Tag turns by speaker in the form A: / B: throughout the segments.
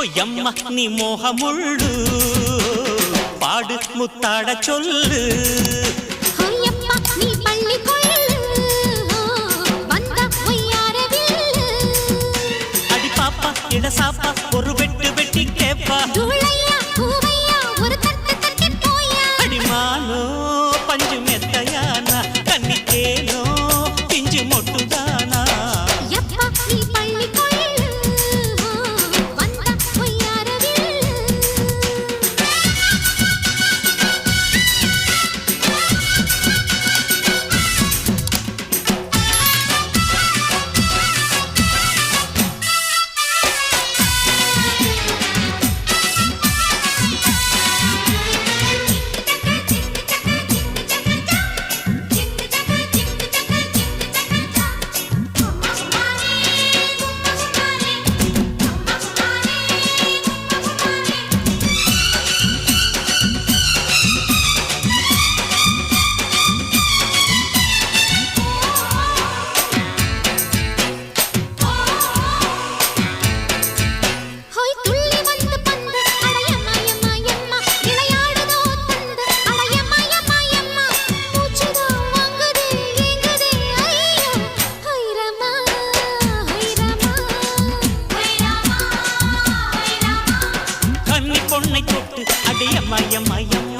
A: ஹொய்யம்மா நீ மோகமுள்ளு. பாடு முத்தாட சொல்லு. அடி பாப்பா இட சாப்பா ஒரு வெட்டு வெட்டி கேப்பா.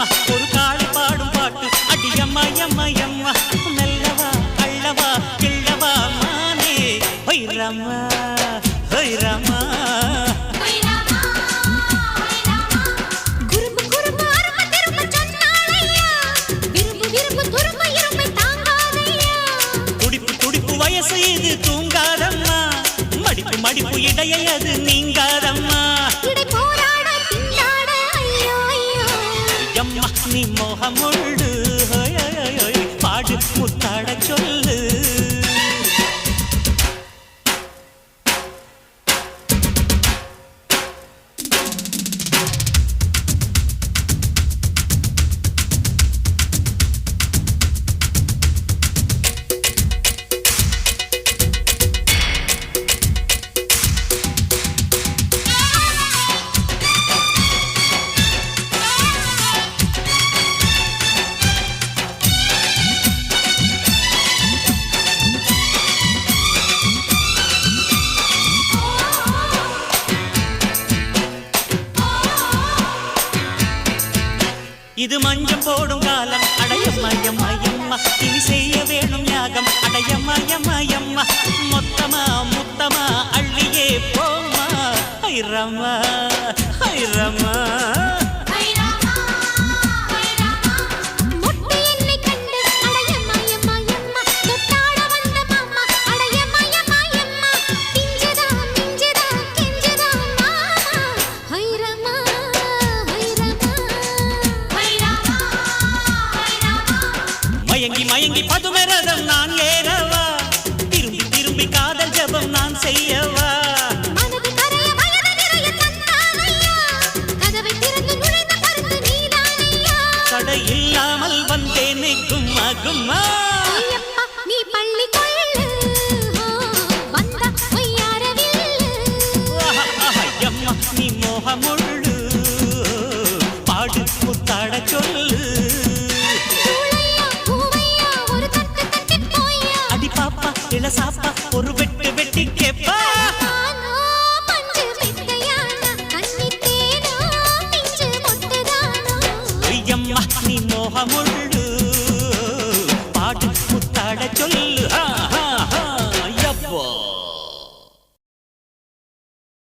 B: அம்மா ஒரு
A: காளி பாடும் பாட்டு. அடியம்மா எம்மா எம்மா மெல்லவா அள்ளவா கிள்ளவா மானே. ஹொய்ரம்மா ஹொய்ரம்மா வயசு இது தூங்காதம்மா. மடிப்பு மடிப்பு இடையை அது நீங்காத? இது மஞ்சம் போடும் காலம். அடையம்மா அய்யம்மா இனி செய்ய வேணும் யாகம். அடையம்மா மயங்கி மயங்கி பதுமரதம் நான் ஏறவா? திரும்பி திரும்பி காதல் ஜபம் நான் செய்யவா? தடை இல்லாமல் வந்தேன் கும்மா கும்மா